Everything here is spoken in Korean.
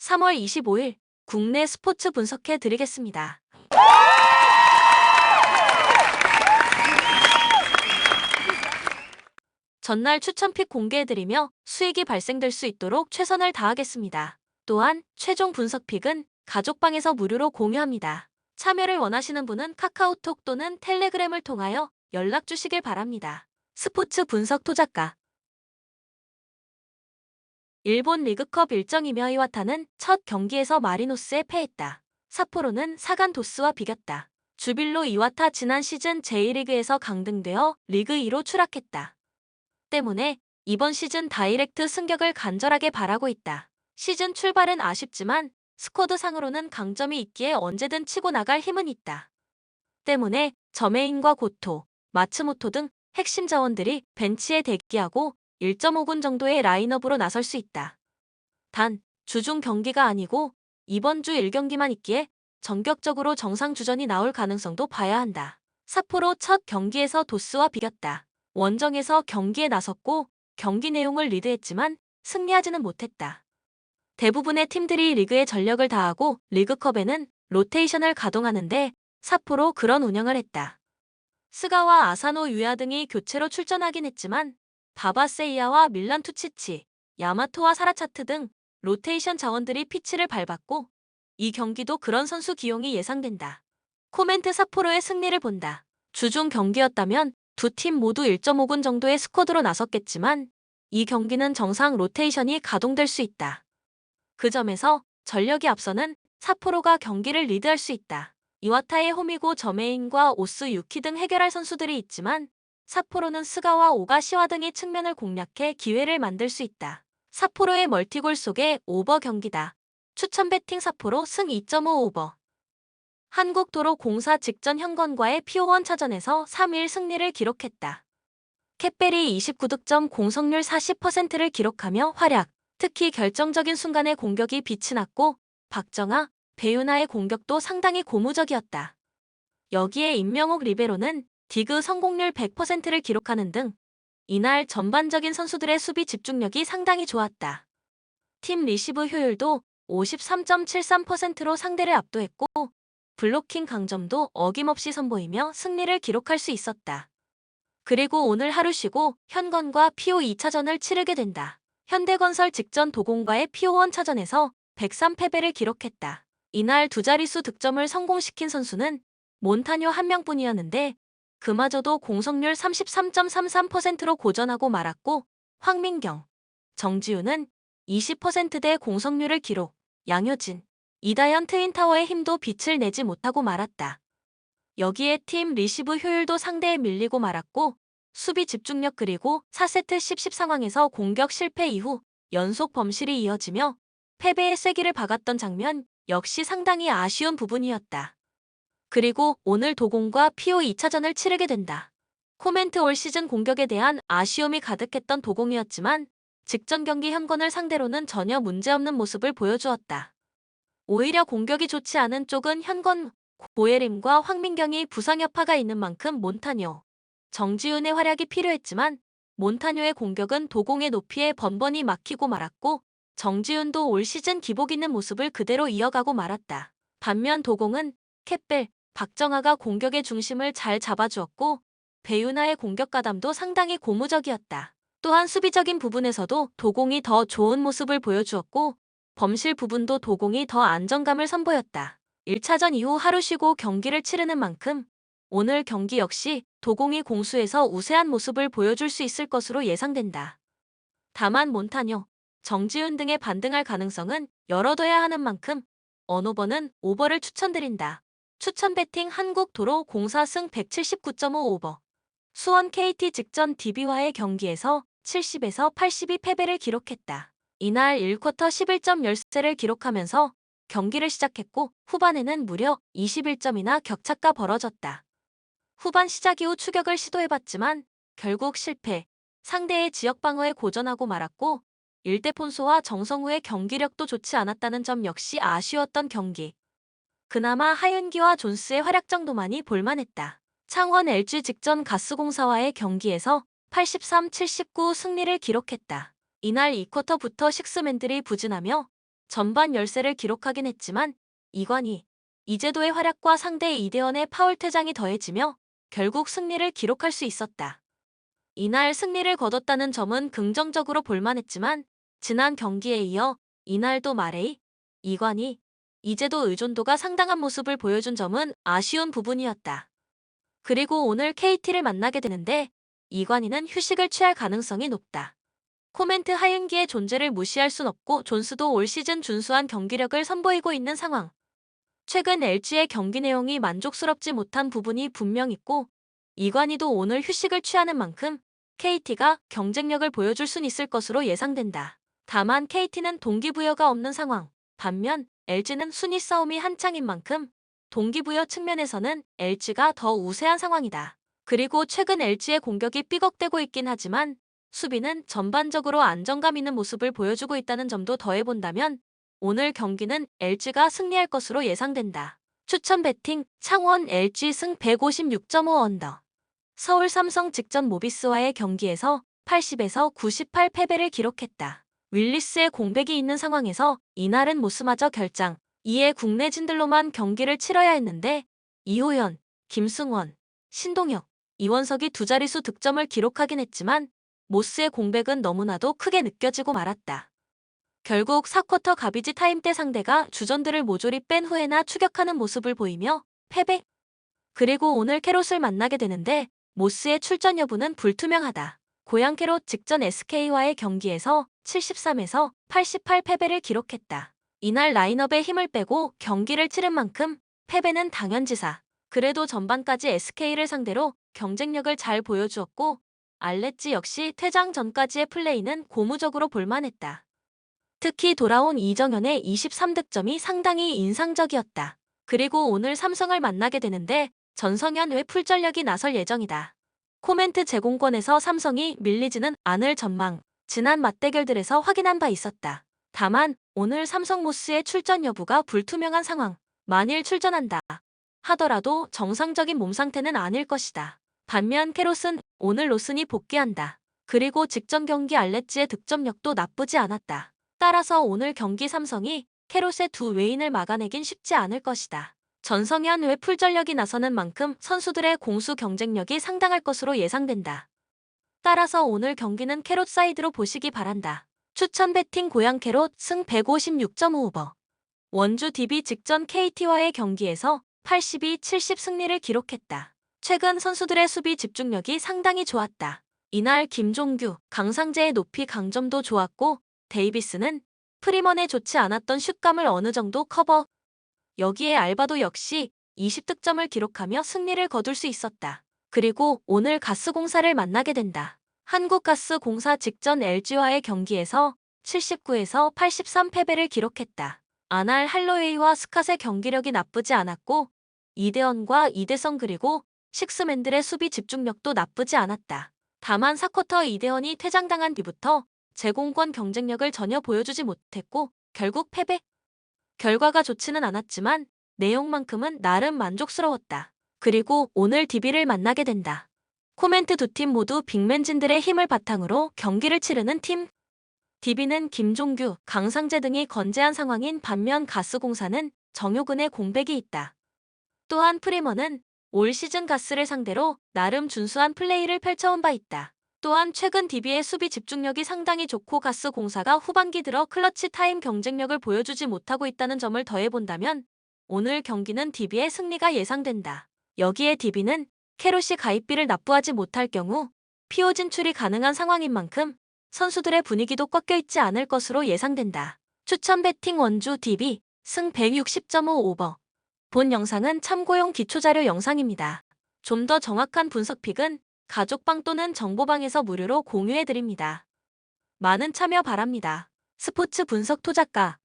3월 25일 국내 스포츠 분석해 드리겠습니다. 전날 추천픽 공개해드리며 수익이 발생될 수 있도록 최선을 다하겠습니다. 또한 최종 분석픽은 가족방에서 무료로 공유합니다. 참여를 원하시는 분은 카카오톡 또는 텔레그램을 통하여 연락 주시길 바랍니다. 스포츠 분석 토작가 일본 리그컵 일정이며 이와타는 첫 경기에서 마리노스에 패했다. 삿포로는 사간 도스와 비겼다. 주빌로 이와타 지난 시즌 제1리그에서 강등되어 리그 2로 추락했다. 때문에 이번 시즌 다이렉트 승격을 간절하게 바라고 있다. 시즌 출발은 아쉽지만 스쿼드 상으로는 강점이 있기에 언제든 치고 나갈 힘은 있다. 때문에 저메인과 고토, 마츠모토 등 핵심 자원들이 벤치에 대기하고 1.5군 정도의 라인업으로 나설 수 있다. 단, 주중 경기가 아니고 이번 주 1경기만 있기에 전격적으로 정상 주전이 나올 가능성도 봐야 한다. 삿포로 첫 경기에서 도스와 비겼다. 원정에서 경기에 나섰고 경기 내용을 리드했지만 승리하지는 못했다. 대부분의 팀들이 리그에 전력을 다하고 리그컵에는 로테이션을 가동하는데 삿포로 그런 운영을 했다. 스가와 아사노 유야 등이 교체로 출전하긴 했지만 바바세이아와 밀란 투치치, 야마토와 사라차트 등 로테이션 자원들이 피치를 밟았고 이 경기도 그런 선수 기용이 예상된다. 코멘트 사포로의 승리를 본다. 주중 경기였다면 두 팀 모두 1.5군 정도의 스쿼드로 나섰겠지만 이 경기는 정상 로테이션이 가동될 수 있다. 그 점에서 전력이 앞서는 사포로가 경기를 리드할 수 있다. 이와타의 홈이고 저메인과 오스 유키 등 해결할 선수들이 있지만 사포로는 스가와 오가시와 등이 측면을 공략해 기회를 만들 수 있다. 사포로의 멀티골 속에 오버 경기다. 추천 배팅 사포로 승 2.5 오버. 한국도로공사 직전 현건과의 피오원 차전에서 3일 승리를 기록했다. 캣벨이 29득점 공성률 40%를 기록하며 활약, 특히 결정적인 순간에 공격이 빛이 났고 박정아, 배윤아의 공격도 상당히 고무적이었다. 여기에 임명옥 리베로는 디그 성공률 100%를 기록하는 등 이날 전반적인 선수들의 수비 집중력이 상당히 좋았다. 팀 리시브 효율도 53.73%로 상대를 압도했고 블로킹 강점도 어김없이 선보이며 승리를 기록할 수 있었다. 그리고 오늘 하루 쉬고 현건과 피오 2차전을 치르게 된다. 현대건설 직전 도공과의 피오1 차전에서 103패배를 기록했다. 이날 두 자릿수 득점을 성공시킨 선수는 몬타뇨 한 명뿐이었는데 그마저도 공성률 33.33%로 고전하고 말았고 황민경, 정지우는 20%대 공성률을 기록, 양효진, 이다현 트윈타워의 힘도 빛을 내지 못하고 말았다. 여기에 팀 리시브 효율도 상대에 밀리고 말았고 수비 집중력 그리고 4세트 10-10 상황에서 공격 실패 이후 연속 범실이 이어지며 패배의 쐐기를 박았던 장면 역시 상당히 아쉬운 부분이었다. 그리고 오늘 도공과 피오 2차전을 치르게 된다. 코멘트 올 시즌 공격에 대한 아쉬움이 가득했던 도공이었지만 직전 경기 현건을 상대로는 전혀 문제없는 모습을 보여주었다. 오히려 공격이 좋지 않은 쪽은 현건, 고예림과 황민경이 부상 여파가 있는 만큼 몬타뇨, 정지훈의 활약이 필요했지만 몬타뇨의 공격은 도공의 높이에 번번이 막히고 말았고 정지훈도 올 시즌 기복 있는 모습을 그대로 이어가고 말았다. 반면 도공은 캣벨, 박정아가 공격의 중심을 잘 잡아주었고 배윤아의 공격 가담도 상당히 고무적이었다. 또한 수비적인 부분에서도 도공이 더 좋은 모습을 보여주었고 범실 부분도 도공이 더 안정감을 선보였다. 1차전 이후 하루 쉬고 경기를 치르는 만큼 오늘 경기 역시 도공이 공수에서 우세한 모습을 보여줄 수 있을 것으로 예상된다. 다만 몬타뇨, 정지훈 등의 반등할 가능성은 열어둬야 하는 만큼 언오버는 오버를 추천드린다. 추천 배팅 한국도로 공사 승 179.5 오버. 수원 KT 직전 DB와의 경기에서 70에서 82 패배를 기록했다. 이날 1쿼터 11점 열세를 기록하면서 경기를 시작했고 후반에는 무려 21점이나 격차가 벌어졌다. 후반 시작 이후 추격을 시도해봤지만 결국 실패. 상대의 지역 방어에 고전하고 말았고 일대폰소와 정성우의 경기력도 좋지 않았다는 점 역시 아쉬웠던 경기. 그나마 하윤기와 존스의 활약 정도만이 볼만했다. 창원 LG 직전 가스공사와의 경기에서 83-79 승리를 기록했다. 이날 2쿼터부터 식스맨들이 부진하며 전반 열세를 기록하긴 했지만 이관희, 이재도의 활약과 상대 이대원의 파울 퇴장이 더해지며 결국 승리를 기록할 수 있었다. 이날 승리를 거뒀다는 점은 긍정적으로 볼만했지만 지난 경기에 이어 이날도 마레이, 이관희, 이제도 의존도가 상당한 모습을 보여준 점은 아쉬운 부분이었다. 그리고 오늘 KT를 만나게 되는데 이관희는 휴식을 취할 가능성이 높다. 코멘트 하윤기의 존재를 무시할 순 없고 존스도 올 시즌 준수한 경기력을 선보이고 있는 상황. 최근 LG의 경기 내용이 만족스럽지 못한 부분이 분명 있고 이관희도 오늘 휴식을 취하는 만큼 KT가 경쟁력을 보여줄 순 있을 것으로 예상된다. 다만 KT는 동기부여가 없는 상황. 반면 LG는 순위 싸움이 한창인 만큼 동기부여 측면에서는 LG가 더 우세한 상황이다. 그리고 최근 LG의 공격이 삐걱대고 있긴 하지만 수비는 전반적으로 안정감 있는 모습을 보여주고 있다는 점도 더해본다면 오늘 경기는 LG가 승리할 것으로 예상된다. 추천 배팅 창원 LG 승 156.5 언더 서울 삼성 직전 모비스와의 경기에서 80에서 98 패배를 기록했다. 윌리스의 공백이 있는 상황에서 이날은 모스마저 결장, 이에 국내 진들로만 경기를 치러야 했는데 이호연, 김승원, 신동혁, 이원석이 두 자릿수 득점을 기록하긴 했지만 모스의 공백은 너무나도 크게 느껴지고 말았다. 결국 4쿼터 가비지 타임 때 상대가 주전들을 모조리 뺀 후에나 추격하는 모습을 보이며 패배. 그리고 오늘 캐롯을 만나게 되는데 모스의 출전 여부는 불투명하다. 고양 캐롯 직전 SK와의 경기에서 73에서 88 패배를 기록했다. 이날 라인업에 힘을 빼고 경기를 치른 만큼 패배는 당연지사. 그래도 전반까지 SK를 상대로 경쟁력을 잘 보여주었고 알레찌 역시 퇴장 전까지의 플레이는 고무적으로 볼만했다. 특히 돌아온 이정현의 23득점이 상당히 인상적이었다. 그리고 오늘 삼성을 만나게 되는데 전성현 외 풀전력이 나설 예정이다. 코멘트 제공권에서 삼성이 밀리지는 않을 전망, 지난 맞대결들에서 확인한 바 있었다. 다만 오늘 삼성 모스의 출전 여부가 불투명한 상황. 만일 출전한다 하더라도 정상적인 몸 상태는 아닐 것이다. 반면 캐롯은 오늘 로슨이 복귀한다. 그리고 직전 경기 알레찌의 득점력도 나쁘지 않았다. 따라서 오늘 경기 삼성이 캐롯의 두 외인을 막아내긴 쉽지 않을 것이다. 전성현 외 풀전력이 나서는 만큼 선수들의 공수 경쟁력이 상당할 것으로 예상된다. 따라서 오늘 경기는 캐롯 사이드로 보시기 바란다. 추천 배팅 고양 캐롯 승 156.5오버. 원주 DB 직전 KT와의 경기에서 82, 70 승리를 기록했다. 최근 선수들의 수비 집중력이 상당히 좋았다. 이날 김종규, 강상재의 높이 강점도 좋았고 데이비스는 프리먼에 좋지 않았던 슛감을 어느 정도 커버. 여기에 알바도 역시 20득점을 기록하며 승리를 거둘 수 있었다. 그리고 오늘 가스공사를 만나게 된다. 한국가스공사 직전 LG와의 경기에서 79에서 83 패배를 기록했다. 아날 할로웨이와 스캇의 경기력이 나쁘지 않았고 이대헌과 이대성 그리고 식스맨들의 수비 집중력도 나쁘지 않았다. 다만 4쿼터 이대헌이 퇴장당한 뒤부터 제공권 경쟁력을 전혀 보여주지 못했고 결국 패배. 결과가 좋지는 않았지만 내용만큼은 나름 만족스러웠다. 그리고 오늘 DB를 만나게 된다. 코멘트 두 팀 모두 빅맨진들의 힘을 바탕으로 경기를 치르는 팀. DB는 김종규, 강상재 등이 건재한 상황인 반면 가스공사는 정효근의 공백이 있다. 또한 프리머는 올 시즌 가스를 상대로 나름 준수한 플레이를 펼쳐온 바 있다. 또한 최근 DB의 수비 집중력이 상당히 좋고 가스 공사가 후반기 들어 클러치 타임 경쟁력을 보여주지 못하고 있다는 점을 더해본다면 오늘 경기는 DB의 승리가 예상된다. 여기에 DB는 캐롯이 가입비를 납부하지 못할 경우 피오 진출이 가능한 상황인 만큼 선수들의 분위기도 꺾여 있지 않을 것으로 예상된다. 추천 배팅 원주 DB 승 160.5 오버. 본 영상은 참고용 기초자료 영상입니다. 좀 더 정확한 분석 픽은 가족방 또는 정보방에서 무료로 공유해 드립니다. 많은 참여 바랍니다. 스포츠 분석 토작가